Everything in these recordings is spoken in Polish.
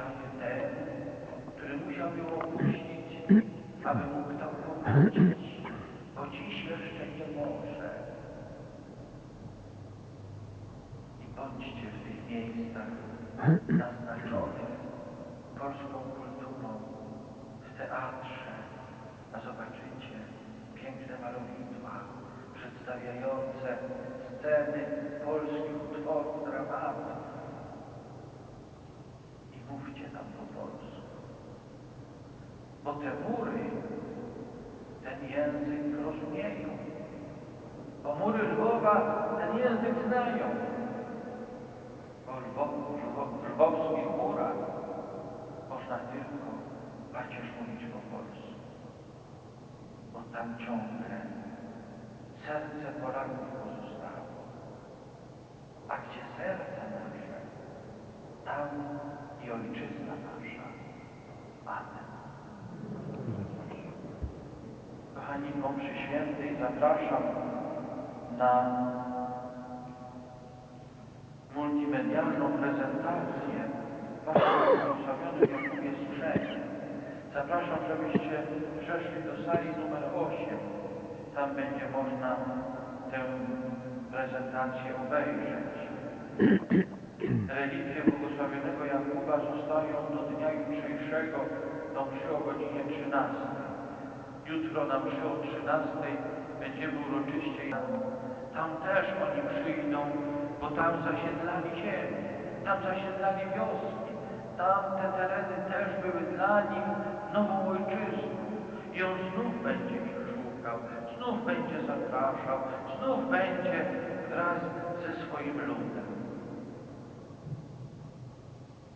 światy ten, który musiał ją opuścić, aby mógł tam powrócić, bo dziś jeszcze nie może. I bądźcie w tych miejscach naznaczonych polską kulturą, w teatrze, a zobaczycie piękne malowidła przedstawiające sceny polskich utworów, dramatów. Mówcie nam po polsku. Bo te mury ten język rozumieją. Bo mury Lwowa ten język znają. Bo Lwow, lwowskich murach można tylko pacierz mówić po polsku. Bo tam ciągle serce Polaków pozostało. A gdzie serce nasze, tam i ojczyzna nasza. Amen. Mszy świętej zapraszam na multimedialną prezentację Waszego błogosławionego Jakubie Strzemie. Zapraszam, żebyście przeszli do sali numer 8. Tam będzie można tę prezentację obejrzeć. Relikwie błogosławionego Jakuba zostają do dnia jutrzejszego do mszy o godzinie 13. Jutro na mszy o 13 będziemy uroczyście. Tam też oni przyjdą, bo tam zasiedlali ziemię, tam zasiedlali wioski. Tam te tereny też były dla nich nową ojczyzną. I on znów będzie ich szukał, znów będzie zapraszał, znów będzie wraz ze swoim ludem.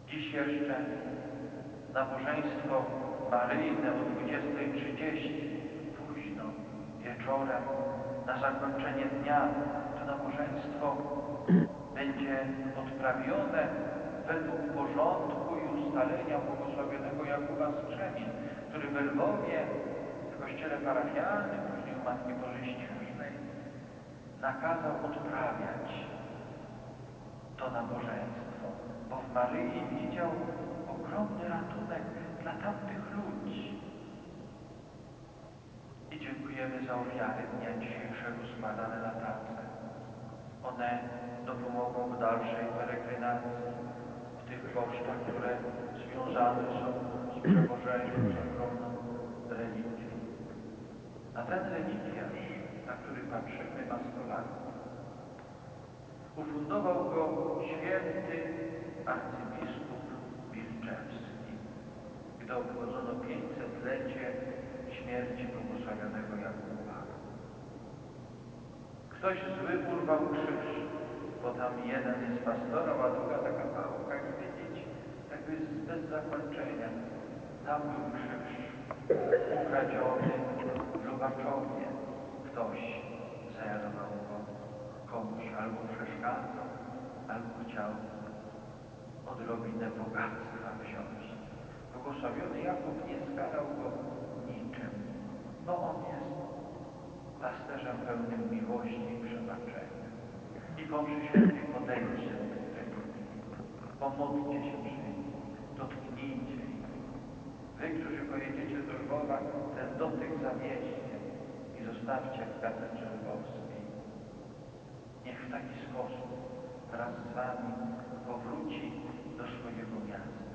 Dziś jeszcze nabożeństwo maryjne o 20.30 późno wieczorem na zakończenie dnia to nabożeństwo będzie odprawione według porządku i ustalenia błogosławionego Jakuba Strzemie, który w Lwowie w kościele parafialnym, później u Matki Bożej Śnieżnej nakazał odprawiać to nabożeństwo, bo w Maryi widział ogromny ratunek dla tamtych ludzi. I dziękujemy za ofiary dnia dzisiejszego składane na tacę. One dopomogą w dalszej peregrinacji w tych kosztach, które związane są z przewożeniem z ogromną relikwią. A ten relikwiarz, na który patrzymy, ma 100 lat. Ufundował go święty arcybiskup Wilczewski, gdy obchodzono 500-lecie śmierci błogosławionego Jakuba. Ktoś zły urwał krzyż, bo tam jeden jest pastorem, a druga taka pałka, jak widzieć, jakby bez zakończenia. Tam był krzyż ukradziony Lubaczowie. Ktoś zerwał go komuś albo przeszkadzał, albo chciał odrobinę bogactwa wziąć. Błogosławiony Jakub nie skarał go bo on jest pasterzem pełnym miłości i przebaczenia. I po mszy świętej podejdźcie do tych pomódlcie się przy nich, dotknijcie ich. Wy, którzy pojedziecie do Lwowa, ten dotyk zawieźcie i zostawcie w katedrze lwowskiej. Niech w taki sposób wraz z wami powróci do swojego miasta.